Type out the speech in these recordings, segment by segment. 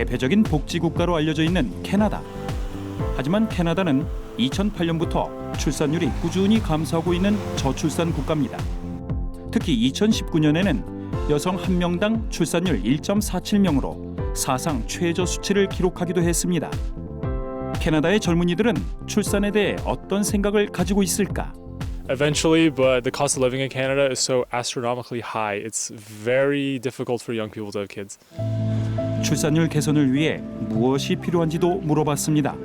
대표적인 복지 국가로 알려져 있는 캐나다. 하지만 캐나다는 2008년부터 출산율이 꾸준히 감소하고 있는 저출산 국가입니다. 특히 2019년에는 여성 한 명당 출산율 1.47명으로 사상 최저 수치를 기록하기도 했습니다. 캐나다의 젊은이들은 출산에 대해 어떤 생각을 가지고 있을까? eventually, but the cost of living in Canada is so astronomically high. It's very difficult for young people to have kids. 출산율 개선을 위해 무엇이 필요한지도 물어봤습니다.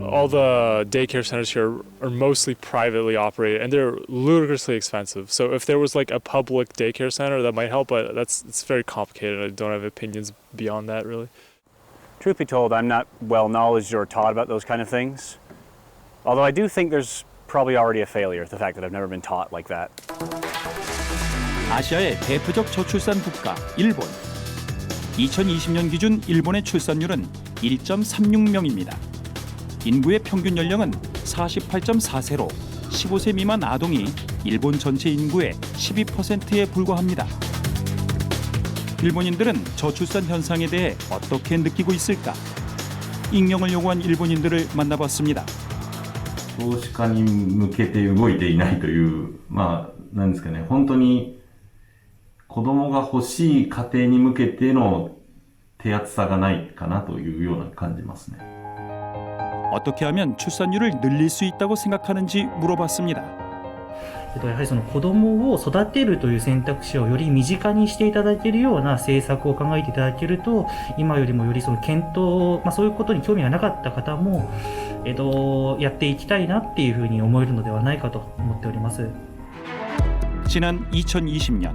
All the daycare centers here are mostly privately operated and they're ludicrously expensive. So if there was like a public daycare center that might help, but that's it's very complicated. I don't have opinions beyond that really. Truth be told, I'm not well knowledgeable or taught about those kind of things. Although I do think there's probably already a failure, the fact that I've never been taught like that. 아시아의 대표적 저출산 국가 일본. 2020년 기준 일본의 출산율은 1.36명입니다. 인구의 평균 연령은 48.4세로 15세 미만 아동이 일본 전체 인구의 12%에 불과합니다. 일본인들은 저출산 현상에 대해 어떻게 느끼고 있을까? 익명을 요구한 일본인들을 만나봤습니다. 少子化に向けて動いていないという、まあ、なんですかね、本当に 子供が欲しい家庭に向けての手厚さがないかなというような感じますね。 어떻게 하면 출산율을 늘릴 수 있다고 생각하는지 물어봤습니다. えっとやはりその子供を育てるという選択肢をより身近にしていただけるような政策を考えていただけると今よりもよりその検討、まあ、そういうことに興味がなかった方も、えっと、やっていきたいなっていうふうに思えるのではないかと思っております。 지난 2020년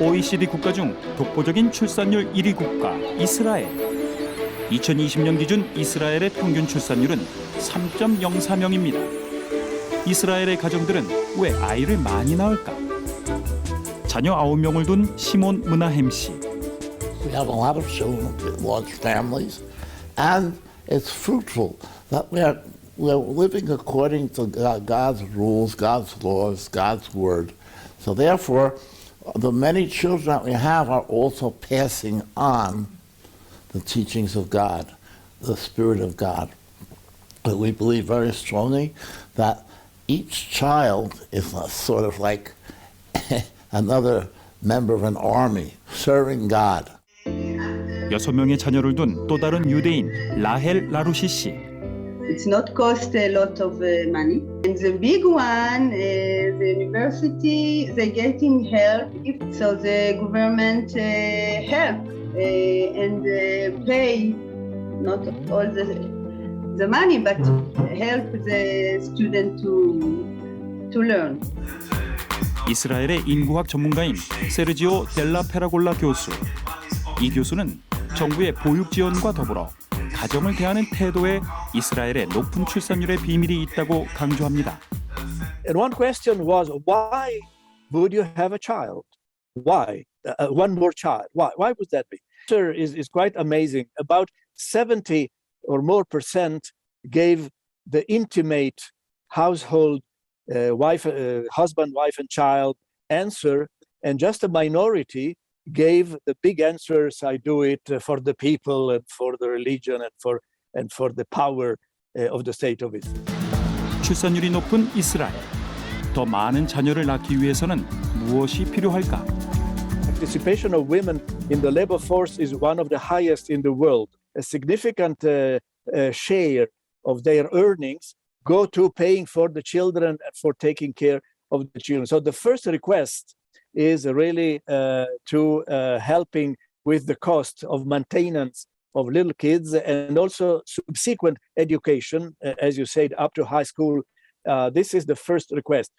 OECD 국가 중 독보적인 출산율 1위 국가 이스라엘. 2020년 기준 이스라엘의 평균 출산율은 3.04명입니다. 이스라엘의 가정들은 왜 아이를 많이 낳을까? 자녀 9명을 둔 시몬 문하햄 씨. We have a lot of children large families, and it's fruitful that we're, we're living according to God- God's rules, God's laws, God's word. So, therefore, the many children that we have are also passing on the teachings of God, the Spirit of God. But we believe very strongly that each child is a sort of like another member of an army serving God. 여섯 명의 자녀를 둔 또 다른 유대인 라헬 라루시 씨. It's not cost a lot of uh, money. And the big one, uh, the university, they getting help. So the government uh, help uh, and uh, pay not all the the money, but help the student to to learn. 이스라엘의 인구학 전문가인 세르지오 델라 페라골라 교수. 이 교수는 정부의 보육 지원과 더불어 가정을 대하는 태도에 이스라엘의 높은 출산율의 비밀이 있다고 강조합니다. And one question was, why would you have a child? Why? Uh, one more child. Why? Why would that be? Answer is, is quite amazing. About 70 or more percent gave the intimate household uh, wife, uh, husband, wife, and child answer, and just a minority gave the big answers. I do it uh, for the people and for the religion and for and for the power uh, of the state of Israel. 출산율이 높은 이스라엘. 더 많은 자녀를 낳기 위해서는 무엇이 필요할까? participation of women in the labor force is one of the highest in the world. A significant uh, uh, share of their earnings go to paying for the children and for taking care of the children. So the first request is really uh, to uh, helping with the cost of maintenance of little kids and also subsequent education, as you said, up to high school. Uh, this is the first request.